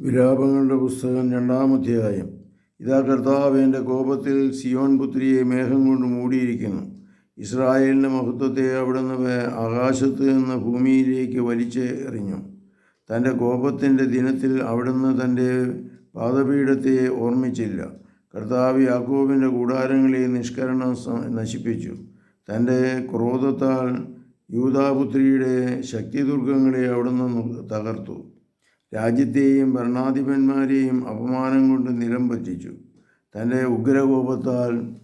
വിലാപങ്ങളുടെ പുസ്തകം രണ്ടാം അധ്യായം. ഇതാ കർത്താവ് എന്റെ കോപത്തിൽ സിയോൺ പുത്രിയെ മേഘം കൊണ്ട് മൂടിയിരിക്കുന്നു. ഇസ്രായേലിന്റെ മഹത്വത്തെ അവിടുന്ന് ആകാശത്ത് നിന്ന് ഭൂമിയിലേക്ക് വലിച്ച് എറിഞ്ഞു. തന്റെ കോപത്തിന്റെ ദിനത്തിൽ അവിടുന്ന് തന്റെ പാദപീഠത്തെ ഓർമ്മിച്ചില്ല. കർത്താവ് യാക്കോബിന്റെ കൂടാരങ്ങളെ നിഷ്കരണം നശിപ്പിച്ചു. തന്റെ ക്രോധത്താൽ യൂതാപുത്രിയുടെ ശക്തിദുർഗങ്ങളെ അവിടുന്ന് തകർത്തു. രാജ്യത്തെയും ഭരണാധിപന്മാരെയും അപമാനം കൊണ്ട് നിലം പറ്റിച്ചു. തന്റെ ഉഗ്രകോപത്താൽ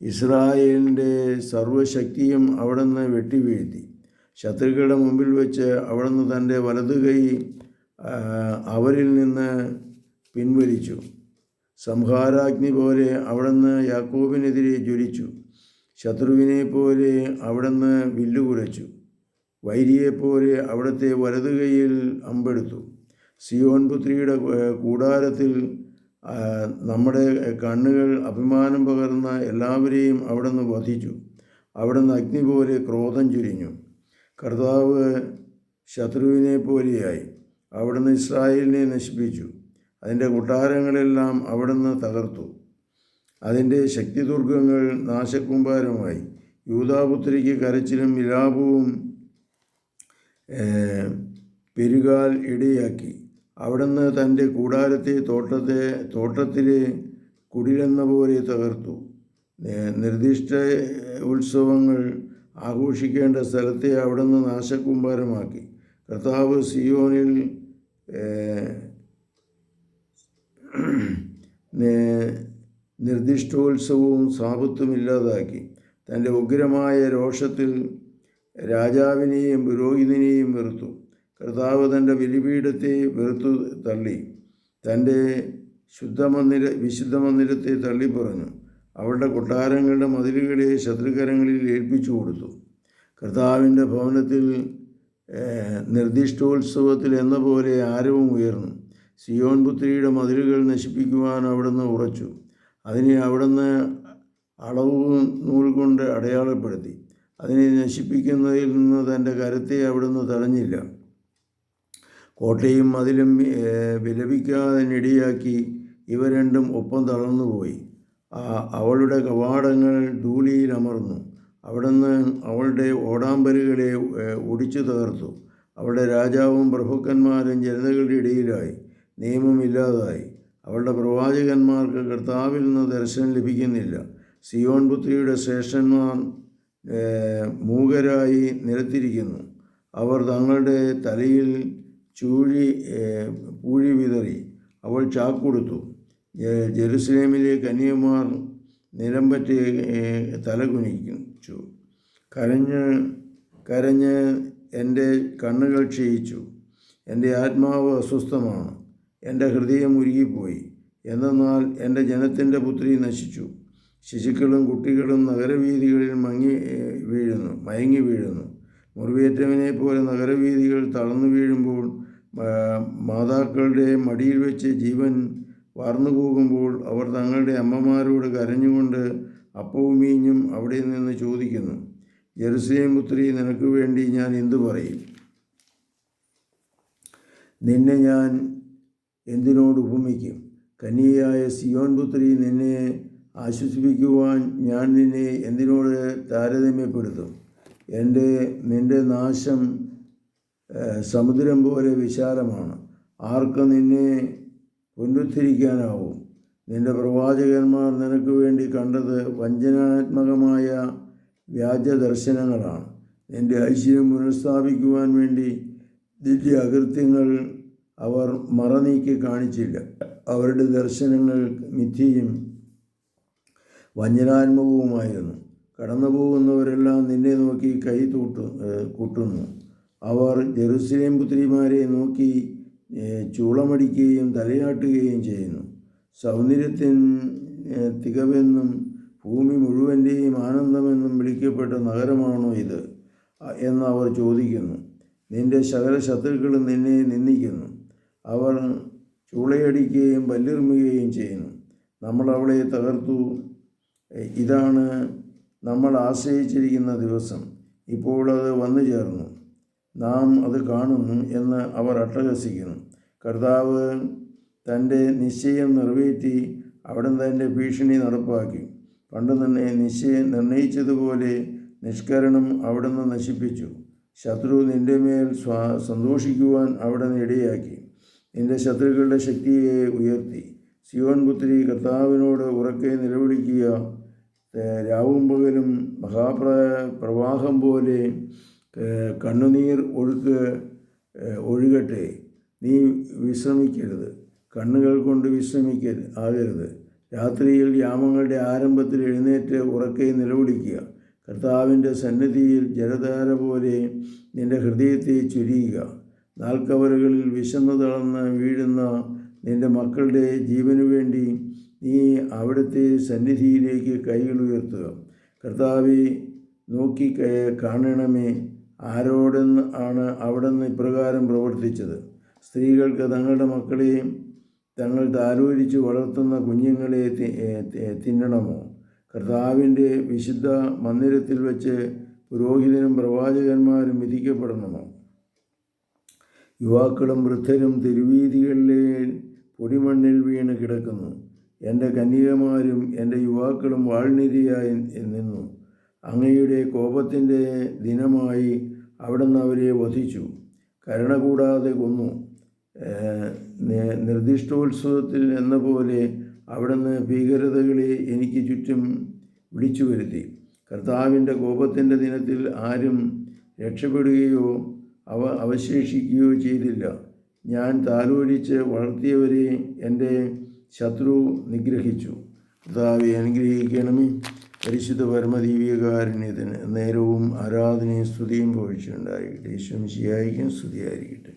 ഇസ്രായേലിന്റെ സർവശക്തിയും അവിടുന്ന് വെട്ടിവീഴ്ത്തി. ശത്രുക്കളുടെ മുമ്പിൽ വെച്ച് അവിടുന്ന് തന്റെ വലതു കൈ ആ, അവരിൽ നിന്ന് പിൻവലിച്ചു. സംഹാരാഗ്നി പോലെ അവിടുന്ന് യാക്കോബിനെതിരെ ജ്വലിച്ചു. ശത്രുവിനെ പോലെ അവിടുന്ന് വില്ലുകുലച്ചു വൈരിയെപ്പോലെ അവിടുത്തെ വലതു കൈയിൽ അമ്പെടുത്തു. സിയോൻ പുത്രിയുടെ കൂടാരത്തിൽ നമ്മുടെ കണ്ണുകൾ അഭിമാനം പകർന്ന എല്ലാവരെയും അവിടുന്ന് വധിച്ചു. അവിടുന്ന് അഗ്നി പോലെ ക്രോധം ചുരിഞ്ഞു. കർത്താവ് ശത്രുവിനെ പോലെയായി. അവിടുന്ന് ഇസ്രായേലിനെ നശിപ്പിച്ചു. അതിന്റെ കൊട്ടാരങ്ങളെല്ലാം അവിടുന്ന് തകർത്തു. അതിന്റെ ശക്തിദുർഗങ്ങൾ നാശക്കുംഭാരമായി യൂതാപുത്രിക്ക് കരച്ചിലും വിലാപവും പെരുകാൽ ഇടയാക്കി. അവിടുന്ന് തന്റെ കൂടാരത്തെ തോട്ടത്തെ തോട്ടത്തിലെ കുടിലെന്ന പോലെ തകർത്തു. നിർദ്ദിഷ്ട ഉത്സവങ്ങൾ ആഘോഷിക്കേണ്ട സ്ഥലത്തെ അവിടുന്ന് നാശകൂമ്പാരമാക്കി. കർത്താവ് സിയോനിൽ നിർദ്ദിഷ്ടോത്സവവും സാപത്വം ഇല്ലാതാക്കി. തന്റെ ഉഗ്രമായ രോഷത്തിൽ രാജാവിനെയും പുരോഹിതനെയും വെറുത്തു. കർത്താവ് തന്റെ ബലിപീഠത്തെ വെറുത്തു തള്ളി. തന്റെ ശുദ്ധമന്ദിര വിശുദ്ധ മന്ദിരത്തെ തള്ളിപ്പറഞ്ഞു അവളുടെ കൊട്ടാരങ്ങളുടെ മതിലുകളെ ശത്രുകരങ്ങളിൽ ഏൽപ്പിച്ചു കൊടുത്തു. കർത്താവിന്റെ ഭവനത്തിൽ നിർദ്ദിഷ്ടോത്സവത്തിൽ എന്ന പോലെ ആരവും ഉയർന്നു. സിയോൻ പുത്രിയുടെ മതിലുകൾ നശിപ്പിക്കുവാൻ അവിടുന്ന് ഉറച്ചു. അതിനെ അവിടുന്ന് അളവ് നൂൽ കൊണ്ട് അടയാളപ്പെടുത്തി. അതിനെ നശിപ്പിക്കുന്നതിൽ നിന്ന് തന്റെ കരത്തെ അവിടുന്ന് തടഞ്ഞില്ല. കോട്ടയും മതിലും വിലപിക്കാതെ വിലപിക്കാതിനിടയാക്കി ഇവ രണ്ടും ഒപ്പം തളർന്നുപോയി അവളുടെ കവാടങ്ങൾ ധൂളിയിൽ അമർന്നു. അവിടുന്ന് അവളുടെ ഓടാമ്പലുകളെ ഒടിച്ചു തകർത്തു. അവളുടെ രാജാവും പ്രഭുക്കന്മാരും ജനതകളുടെ ഇടയിലായി. നിയമമില്ലാതായി അവളുടെ പ്രവാചകന്മാർക്ക് കർത്താവിൽ നിന്ന് ദർശനം ലഭിക്കുന്നില്ല. സിയോൺ പുത്രിയുടെ ശ്രേഷ്ഠന്മാർ മൂകരായി നിരത്തിരിക്കുന്നു അവർ തങ്ങളുടെ തലയിൽ ചൂഴി പൂഴി വിതറി അവൾ ചാക്കൊടുത്തു ജെറുസലേമിലെ കന്യമാർ നിലമ്പറ്റ് തലകുനിച്ചു തല കുനിച്ചു കരഞ്ഞ് കരഞ്ഞ് എന്റെ കണ്ണുകൾ ക്ഷയിച്ചു. എന്റെ ആത്മാവ് അസ്വസ്ഥമാണ്. എന്റെ ഹൃദയം ഉരുകിപ്പോയി. എന്തെന്നാൽ എന്റെ ജനത്തിന്റെ പുത്രി നശിച്ചു. ശിശുക്കളും കുട്ടികളും നഗരവീതികളിൽ മങ്ങി വീഴുന്നു മയങ്ങി വീഴുന്നു. മുറിവേറ്റവനെ പോലെ നഗരവീതികൾ തളർന്നു വീഴുമ്പോൾ മാതാക്കളുടെ മടിയിൽ വെച്ച് ജീവൻ വാർന്നു പോകുമ്പോൾ അവർ തങ്ങളുടെ അമ്മമാരോട് കരഞ്ഞുകൊണ്ട് അപ്പവും മീഞ്ഞും അവിടെ നിന്ന് ചോദിക്കുന്നു ജെറുസലേം പുത്രി നിനക്ക് വേണ്ടി ഞാൻ എന്തു പറയും? നിന്നെ ഞാൻ എന്തിനോട് ഉപമിക്കും? കന്യയായ സിയോൻ പുത്രി നിന്നെ ആശ്വസിപ്പിക്കുവാൻ ഞാൻ നിന്നെ എന്തിനോട് താരതമ്യപ്പെടുത്തും? എന്റെ നിന്റെ നാശം സമുദ്രം പോലെ വിശാലമാണ്. ആർക്ക് നിന്നെ പുനരുദ്ധരിക്കാനാവും നിന്റെ പ്രവാചകന്മാർ നിനക്ക് വേണ്ടി കണ്ടത് വഞ്ചനാത്മകമായ വ്യാജ ദർശനങ്ങളാണ് നിന്റെ ഐശ്വര്യം പുനഃസ്ഥാപിക്കുവാൻ വേണ്ടി നിന്റെ അകൃത്യങ്ങൾ അവർ മറനീക്കി കാണിച്ചില്ല. അവരുടെ ദർശനങ്ങൾ മിഥ്യയും വഞ്ചനാത്മകവുമായിരുന്നു. കടന്നു പോകുന്നവരെല്ലാം നിന്നെ നോക്കി കൈ തൂട്ടു കൂട്ടുന്നു. അവർ ജെറുസലേം പുത്രിമാരെ നോക്കി ചൂളമടിക്കുകയും തലയാട്ടുകയും ചെയ്യുന്നു. സൗന്ദര്യത്തിൻ തികവെന്നും ഭൂമി മുഴുവന്റെയും ആനന്ദമെന്നും വിളിക്കപ്പെട്ട നഗരമാണോ ഇത്? എന്ന് അവർ ചോദിക്കുന്നു. നിന്റെ സകല ശത്രുക്കളും നിന്നെ നിന്ദിക്കുന്നു. അവർ ചൂളയടിക്കുകയും പല്ലിറുമുകയും ചെയ്യുന്നു. നമ്മൾ അവളെ തകർത്തു. ഇതാണ് നമ്മൾ ആശ്രയിച്ചിരിക്കുന്ന ദിവസം. ഇപ്പോൾ അത് വന്നു ചേർന്നു നാം അത് കാണുന്നു എന്ന് അവർ അട്ടഹസിക്കുന്നു. കർത്താവ് തന്റെ നിശ്ചയം നിറവേറ്റി അവിടെ തന്റെ ഭീഷണി നടപ്പാക്കി. പണ്ട് തന്നെ നിശ്ചയം നിർണയിച്ചതുപോലെ നിഷ്കരണം അവിടുന്ന് നശിപ്പിച്ചു. ശത്രു നിന്റെ മേൽ സ്വാ സന്തോഷിക്കുവാൻ അവിടുന്ന് ഇടയാക്കി. നിന്റെ ശത്രുക്കളുടെ ശക്തിയെ ഉയർത്തി. സിയോൻ പുത്രി കർത്താവിനോട് ഉറക്കെ നിലവിളിക്കുക. രാവും പകലും മഹാപ്ര പ്രവാഹം പോലെ കണ്ണുനീർ ഒഴുക്ക് ഒഴുകട്ടെ. നീ വിശ്രമിക്കരുത്. കണ്ണുകൾ കൊണ്ട് വിശ്രമിക്ക ആകരുത്. രാത്രിയിൽ യാമങ്ങളുടെ ആരംഭത്തിൽ എഴുന്നേറ്റ് ഉറക്കെ നിലവിളിക്കുക. കർത്താവിന്റെ സന്നിധിയിൽ ജലധാര പോലെ നിന്റെ ഹൃദയത്തെ ചുരിയുക. നാൽക്കവറുകളിൽ വിശന്നു തളർന്ന് വീഴുന്ന നിന്റെ മക്കളുടെ ജീവനു വേണ്ടി നീ അവിടുത്തെ സന്നിധിയിലേക്ക് കൈകൾ ഉയർത്തുക. കർത്താവെ നോക്കി കാണണമേ. ആരോടെന്ന് ആണ് അവിടുന്ന് ഇപ്രകാരം പ്രവർത്തിച്ചത്. സ്ത്രീകൾക്ക് തങ്ങളുടെ മക്കളെയും തങ്ങൾ താലോലിച്ച് വളർത്തുന്ന കുഞ്ഞുങ്ങളെ തിന്നണമോ? കർത്താവിന്റെ വിശുദ്ധ മന്ദിരത്തിൽ വെച്ച് പുരോഹിതനും പ്രവാചകന്മാരും വിധിക്കപ്പെടണമോ? യുവാക്കളും വൃദ്ധരും തെരുവീതികളിലെ പൊടിമണ്ണിൽ വീണ് കിടക്കുന്നു. എന്റെ കന്യകമാരും എന്റെ യുവാക്കളും വാൾനിരയായി നിന്നു. അങ്ങയുടെ കോപത്തിന്റെ ദിനമായി അവിടുന്ന് അവരെ വധിച്ചു. കരുണ കൂടാതെ കൊന്നു. നിർദ്ദിഷ്ടോത്സവത്തിൽ എന്ന പോലെ അവിടുന്ന് ഭീകരതകളെ എനിക്ക് ചുറ്റും വിളിച്ചു വരുത്തി. കർത്താവിന്റെ കോപത്തിന്റെ ദിനത്തിൽ ആരും രക്ഷപ്പെടുകയോ അവ അവശേഷിക്കുകയോ ചെയ്തില്ല. ഞാൻ താലോലിച്ച് വളർത്തിയവരെ എന്റെ ശത്രു നിഗ്രഹിച്ചു. കർത്താവെ അനുഗ്രഹിക്കണമേ. പരിശുദ്ധ പരമദീവികാരുണ്യത്തിന് നേരവും ആരാധനയും സ്തുതിയും ഭവിച്ചുണ്ടായിരിക്കട്ടെ ഈശ്വം ശിയായിരിക്കും സ്തുതിയായിരിക്കട്ടെ.